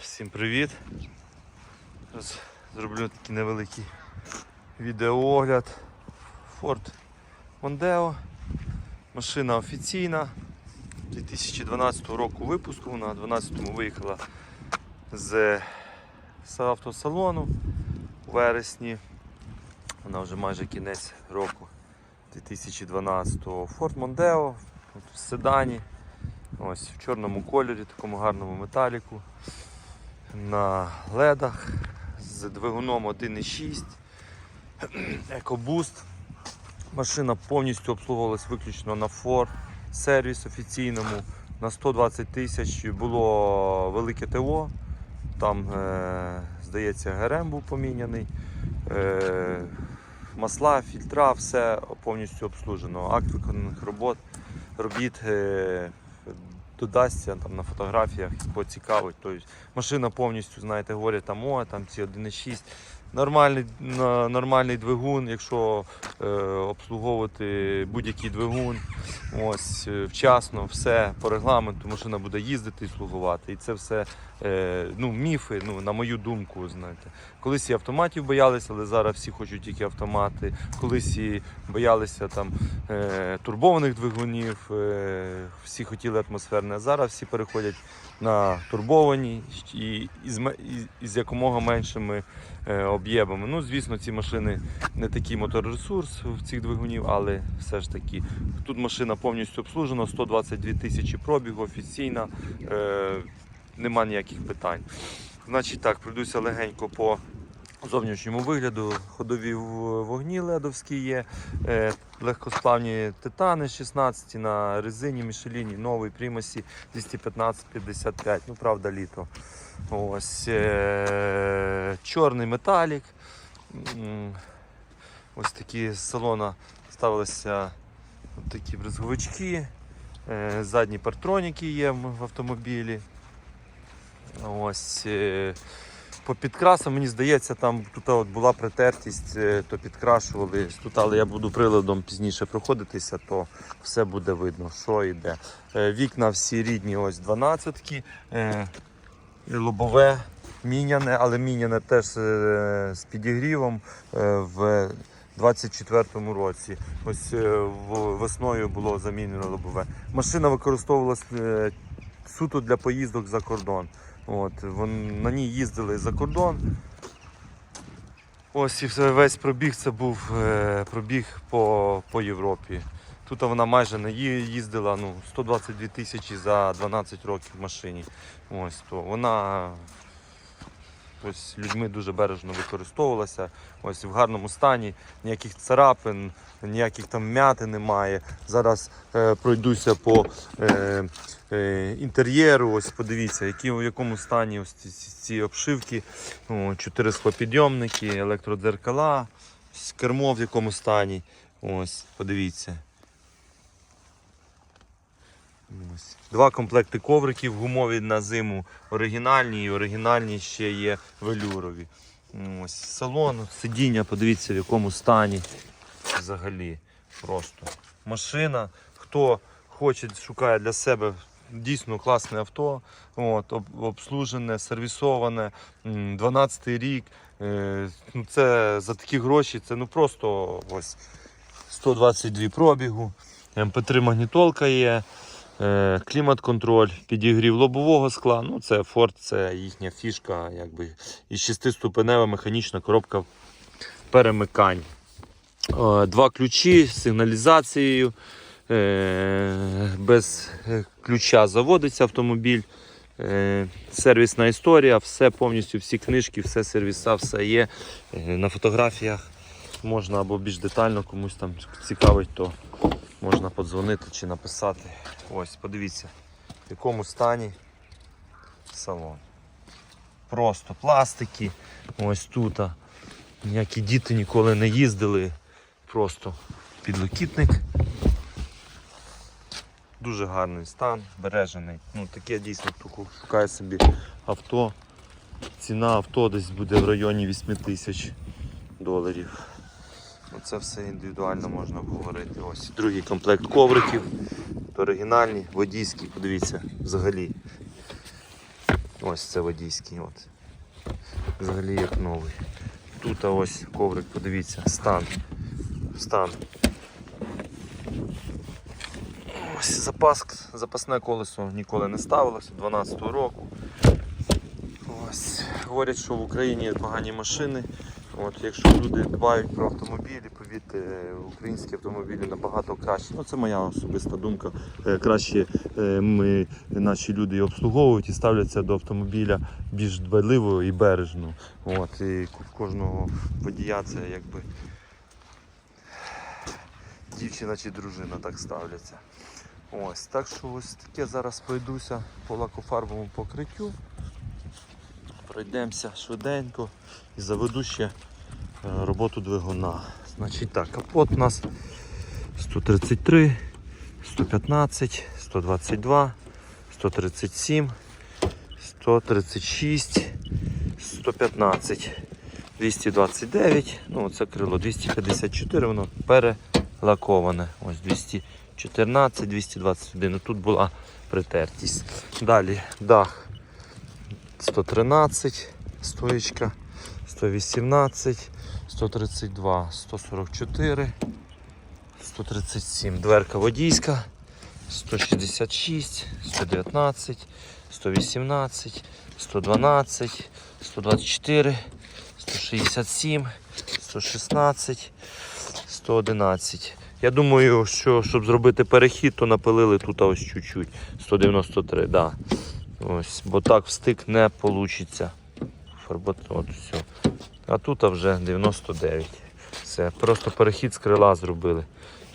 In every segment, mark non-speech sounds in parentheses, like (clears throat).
Всім привіт! Зараз зроблю такий невеликий відеоогляд. Ford Mondeo. Машина офіційна 2012 року випуску. Вона в 2012 виїхала з автосалону у вересні. Вона вже майже кінець року 2012-го. Ford Mondeo в седані. Ось в чорному кольорі, такому гарному металіку. На ледах з двигуном 1.6. EcoBoost. (clears throat) Машина повністю обслуговувалась виключно на Ford сервіс офіційному. На 120 тисяч було велике ТО. Там, е, здається, ГРМ був поміняний. Е, масла, фільтра, все повністю обслужено. Акт виконаних робот, робіт е, додасться там на фотографіях, поцікавить. Тобто машина повністю, знаєте, говорять, там о, там ці 1.6. Нормальний, нормальний двигун, якщо е, обслуговувати будь-який двигун, ось е, вчасно, все по регламенту, машина буде їздити і слугувати. І це все е, ну, міфи, ну, на мою думку, знаєте. Колись і автоматів боялися, але зараз всі хочуть тільки автомати. Колись і боялися там е, турбованих двигунів, е, всі хотіли атмосферне, а зараз всі переходять на турбовані і, і, і, і з якомога меншими е, об'ємами. Ну, звісно, ці машини не такий моторресурс в цих двигунів, але все ж таки. Тут машина повністю обслужена, 122 тисячі пробігу, офіційна, е, нема ніяких питань. Значить так, пройдуся легенько по зовнішньому вигляду. Ходові вогні ледовські є, е, легкосплавні титани 16 на резині Мішеліні, новий Примасі 215-55, ну правда літо. Ось е, чорний металік. Ось такі з салона ставилися такі брезговички. Е, Задні партроніки є в автомобілі. Ось по підкрасам, мені здається, там тут от була притертість, е, то підкрашували. Тут, але я буду приладом пізніше проходитися, то все буде видно, що йде. Е, Вікна всі рідні, ось 12-ки. Е, Лобове міняне, але міняне теж з підігрівом в 24-му році. Ось весною було замінено лобове. Машина використовувалась е, суто для поїздок за кордон. От, вон, на ній їздили за кордон. Ось і весь пробіг це був е, пробіг по, по Європі. Тут вона майже не їздила, ну, 122 тисячі за 12 років в машині. Ось, то вона ось, людьми дуже бережно використовувалася. Ось в гарному стані, ніяких царапин, ніяких там м'яти немає. Зараз е, пройдуся по е, е, інтер'єру. Ось подивіться, які, в якому стані ось ці, ці- обшивки. Чотири склопідйомники, електродзеркала, кермо в якому стані. Ось, подивіться. Ось. Два комплекти ковриків гумові на зиму оригінальні і оригінальні ще є велюрові. Ось. Салон, сидіння, подивіться в якому стані взагалі. Просто машина. Хто хоче, шукає для себе дійсно класне авто, от, обслужене, сервісоване, 12 рік. Е, ну, Це за такі гроші, це ну просто ось 122 пробігу, МП3 магнітолка є. Е, Клімат-контроль, підігрів лобового скла. Ну, це Ford, це їхня фішка, якби і шестиступенева механічна коробка перемикань. Е, Два ключі з сигналізацією. Е, Без ключа заводиться автомобіль. Сервісна історія, все повністю, всі книжки, все сервіса, все є. На фотографіях можна або більш детально комусь там цікавить, то можна подзвонити чи написати. Ось, подивіться, в якому стані салон. Просто пластики. Ось тут. Ніякі діти ніколи не їздили. Просто підлокітник. Дуже гарний стан, бережений. Ну, таке дійсно шукає собі авто. Ціна авто десь буде в районі 8 тисяч доларів. Ну, Це все індивідуально можна обговорити. Ось другий комплект ковриків. Оригінальні, водійські, подивіться, взагалі. Ось це водійський. От. Взагалі як новий. Тут ось коврик, подивіться, стан. Стан. Ось запас, запасне колесо ніколи не ставилося, 12-го року. Ось. Говорять, що в Україні погані машини. От, якщо люди дбають про автомобілі, повірте, українські автомобілі набагато краще. Ну, це моя особиста думка. Е, Краще е, ми, наші люди і обслуговують і ставляться до автомобіля більш дбайливо і бережно. От, і кожного водія це якби дівчина чи дружина так ставляться. Ось, так що ось таке зараз пройдуся по лакофарбовому покриттю. Пройдемося швиденько і заведу ще роботу двигуна. Значить так, капот у нас 133, 115, 122, 137, 136, 115, 229, ну це крило 254, воно перелаковане. Ось 214, 221. Ну, Тут була притертість. Далі дах 113, стоечка 118, 132, 144, 137, дверка водійська, 166, 119, 118, 112, 124, 167, 116, 111. Я думаю, що щоб зробити перехід, то напилили тут ось чуть-чуть. 193, да. Ось, бо так встик не вийде. Фарбот, от все. А тут вже 99. Все. Просто перехід з крила зробили.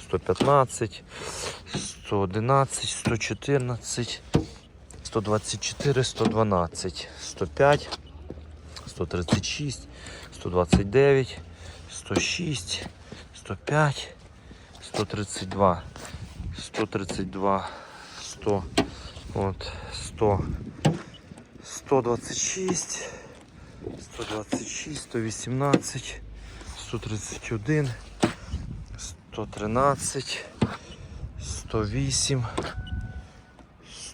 115, 111, 114, 124, 112, 105, 136, 129, 106, 105, 132, 132, 100, от, 100, 126, 126, 118, 131, 113, 108,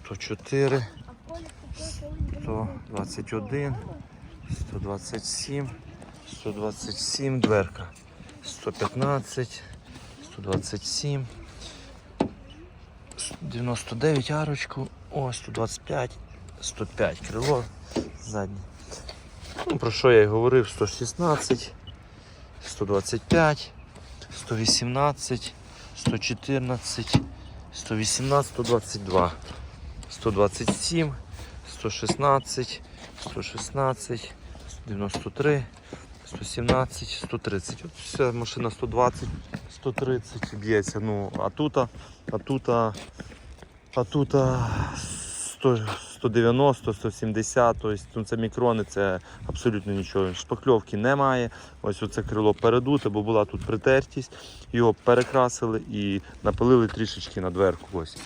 104, 121, 127, 127, дверка, 115, 127, 99 арочку, о, 125, 105 крило заднє. Ну, про що я й говорив, 116, 125, 118, 114, 118, 122, 127, 116, 116, 93, 117, 130. От вся машина 120, 130 б'ється. Ну, а тут, а тут, а тут 100, 190, 170, тобто ну, це мікрони, це абсолютно нічого. Шпакльовки немає. Ось оце крило передуте, бо була тут притертість. Його перекрасили і напилили трішечки на дверку. Ось.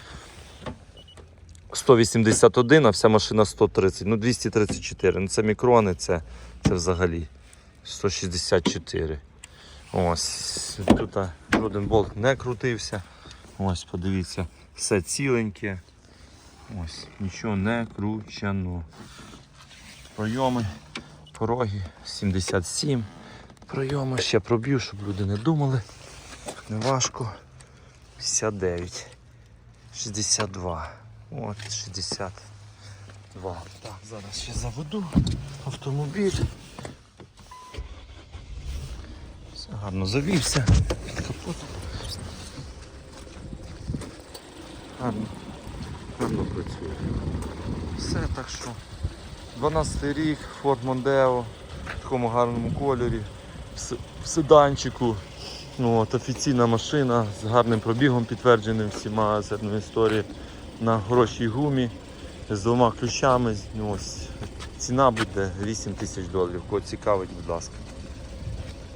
181, а вся машина 130, ну 234. Ну це мікрони, це, це взагалі 164. Ось. Тут жоден болт не крутився. Ось, подивіться, все ціленьке. Ось, нічого не кручено. Пройоми, пороги 77. Пройоми ще проб'ю, щоб люди не думали. Не важко. 59. 62. От 62. Так, зараз ще заведу автомобіль. Все гарно завівся під капотом. Гарно, гарно працює. Все так що. 12 рік, Ford Mondeo в такому гарному кольорі, в в седанчику. Ну, от, офіційна машина з гарним пробігом підтвердженим всіма зерною історії на хорошій гумі з двома ключами. Ну, ось, ціна буде 8 тисяч доларів. Кого цікавить, будь ласка.